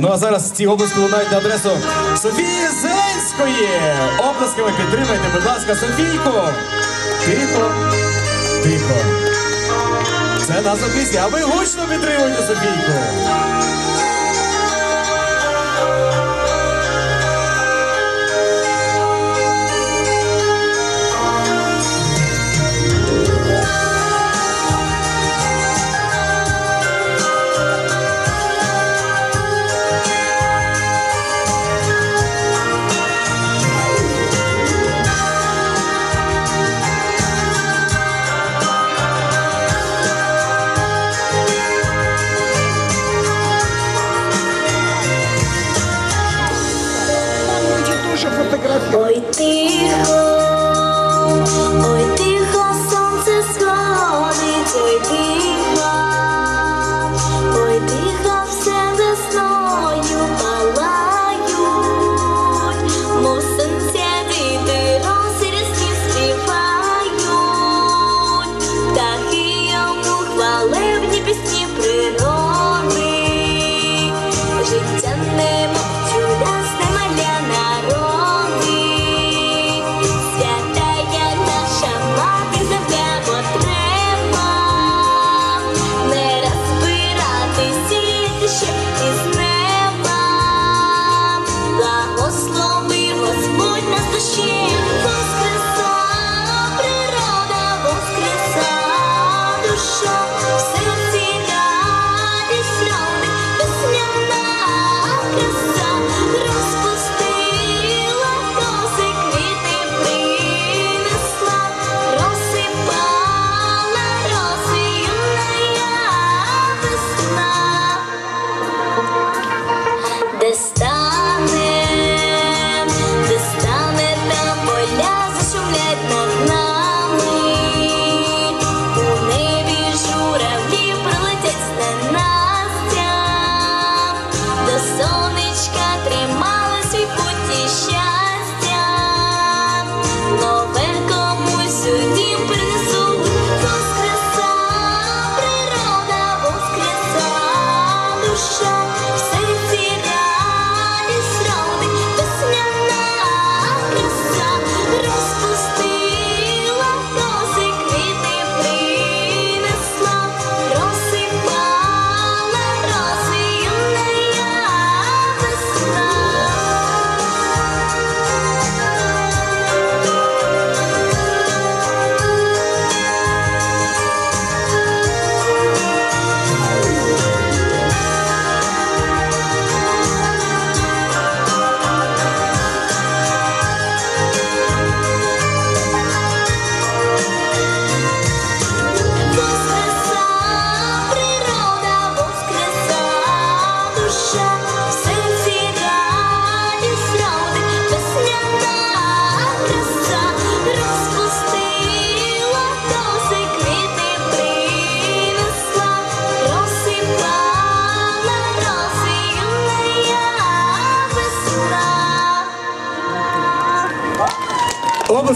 Ну а зараз ці обласки лунають на адресу Софії Зеленської. Обласками підтримайте, будь ласка, Софійко. Тихо, тихо. Це назва пісні, а ви гучно підтримуйте Софійку.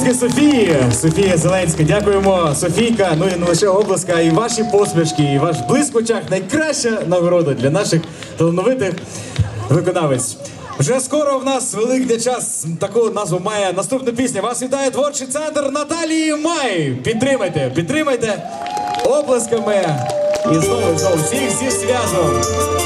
Обласки Софії, Софія Зеленська. Дякуємо, Софійка. Ну і не лише обласка, і ваші посмішки, і ваш блиск в очах найкраща нагорода для наших талановитих виконавець. Вже скоро в нас великий час таку назву має наступна пісня. Вас вітає творчий центр Наталії Май. Підтримайте, підтримайте оплесками. І знову знову всіх зі зв'язом.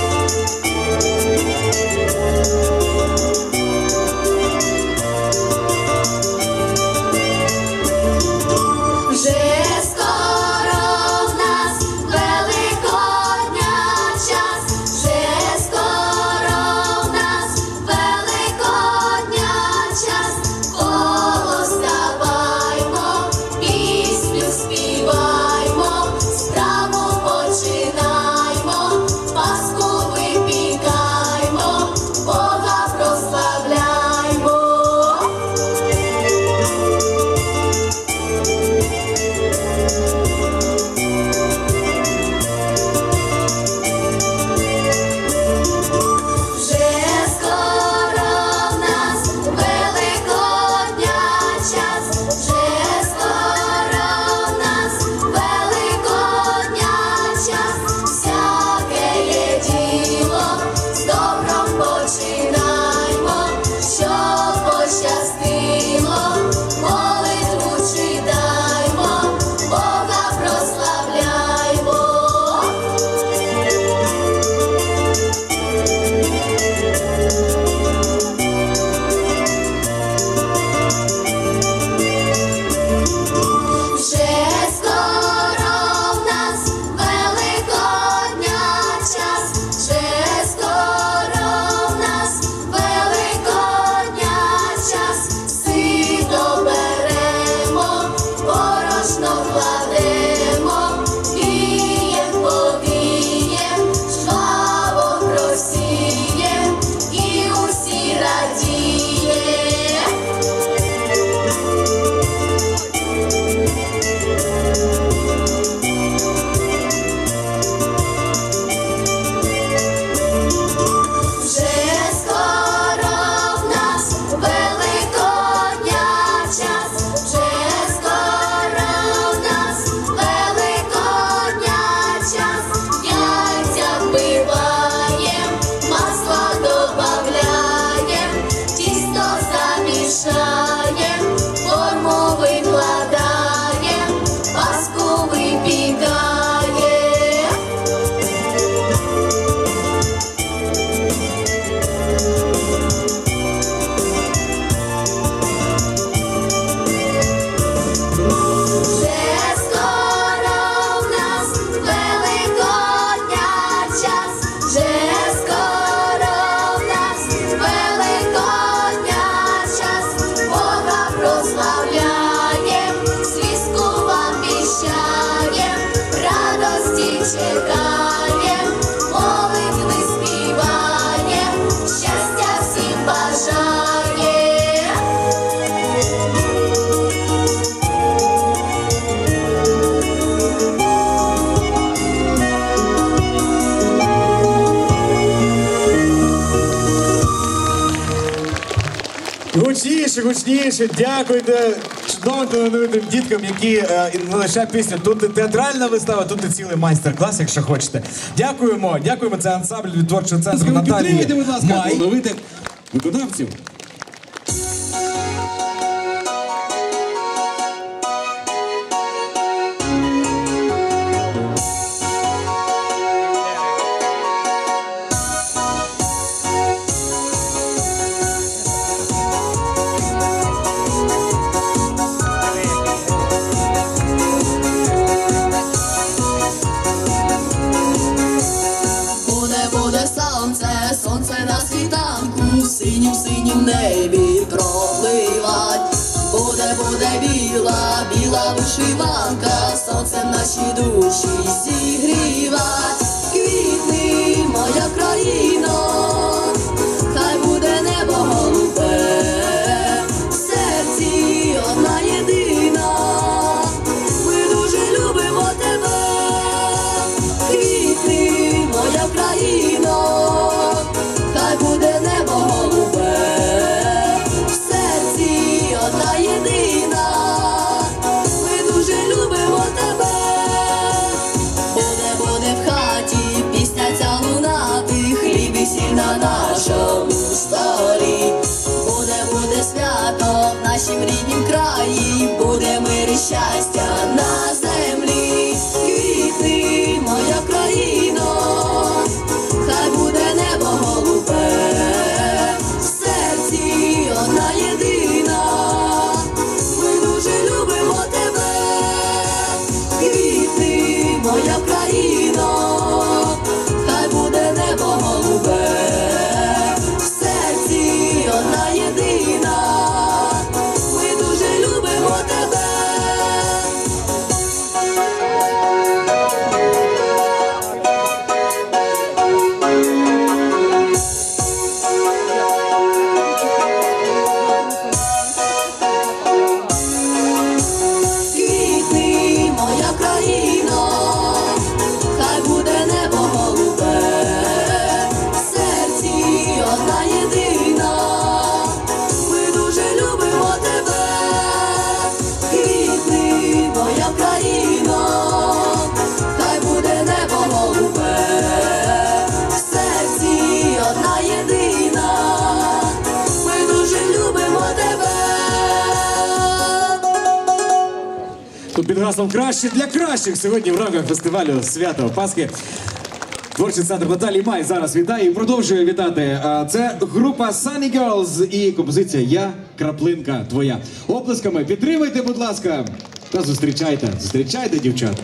гучніше. Дякуйте чудовим талановитим діткам, які е, не лише пісню. Тут і театральна вистава, тут і цілий майстер-клас, якщо хочете. Дякуємо, дякуємо. Це ансамбль від творчого центру Наталії. Підтримуйте, будь ласка, Май. талановитих виконавців. нашім ріднім краї буде мир і щастя. під гаслом Краще для кращих сьогодні в рамках фестивалю свято Пасхи. Творчий центр Наталії Май зараз вітає і продовжує вітати. Це група Sunny Girls і композиція Я краплинка твоя. Оплесками підтримайте, будь ласка, та зустрічайте. Зустрічайте, дівчата.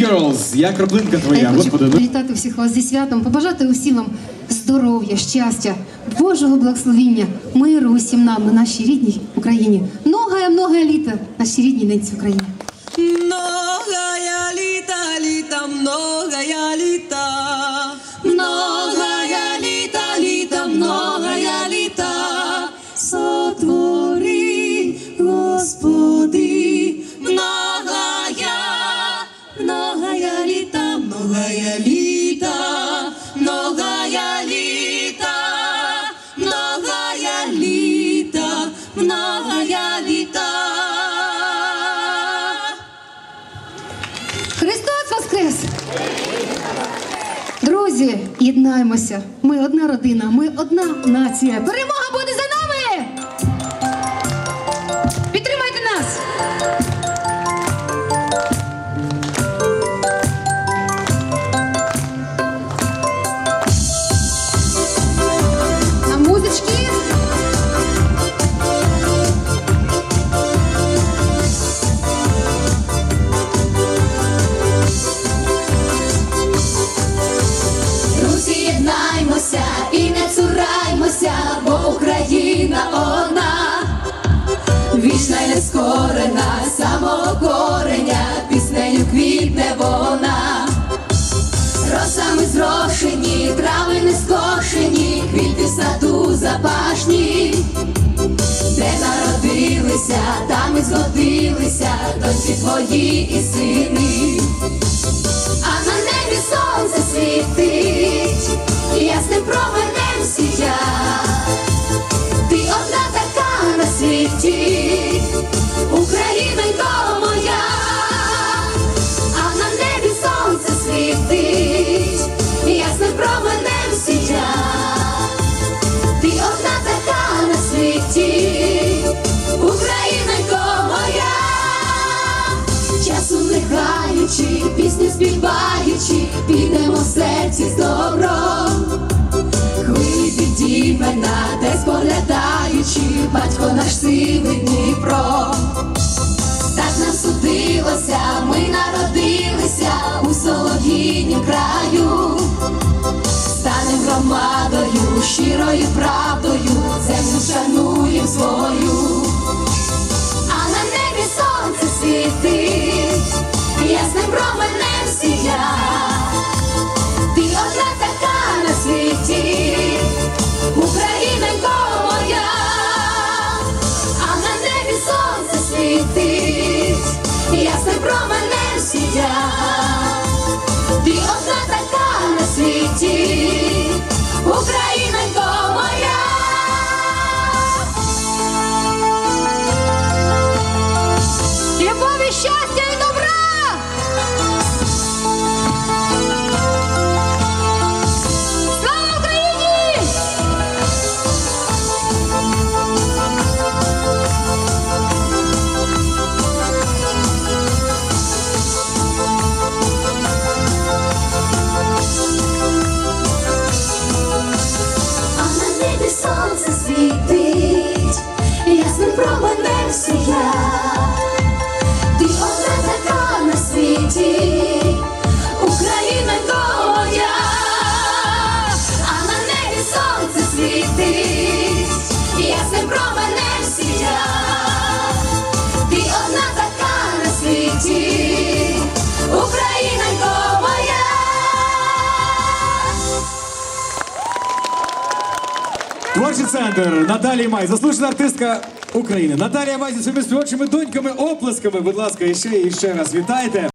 Girls, я краплинка твоя, Я хочу господи. ну. привітати всіх вас зі святом, побажати усім вам здоров'я, щастя, Божого благословіння, миру усім нам на нашій рідній Україні. Многое, многое літа нашій рідній ненці Україні. Єднаємося. Ми одна родина, ми одна нація. Перемога народилися, там і згодилися, дочі твої і сини. Серці з добром. Хвилі підіймена, де споглядаючи, батько наш сивий Дніпро. Так нам судилося, ми народилися у солов'їнім краю. Станем громадою, щирою правдою, землю шануєм свою. Творчий центр Наталії Май, заслужена артистка України. Наталія Май зі своїми співочими доньками, оплесками. Будь ласка, ще і ще раз вітайте.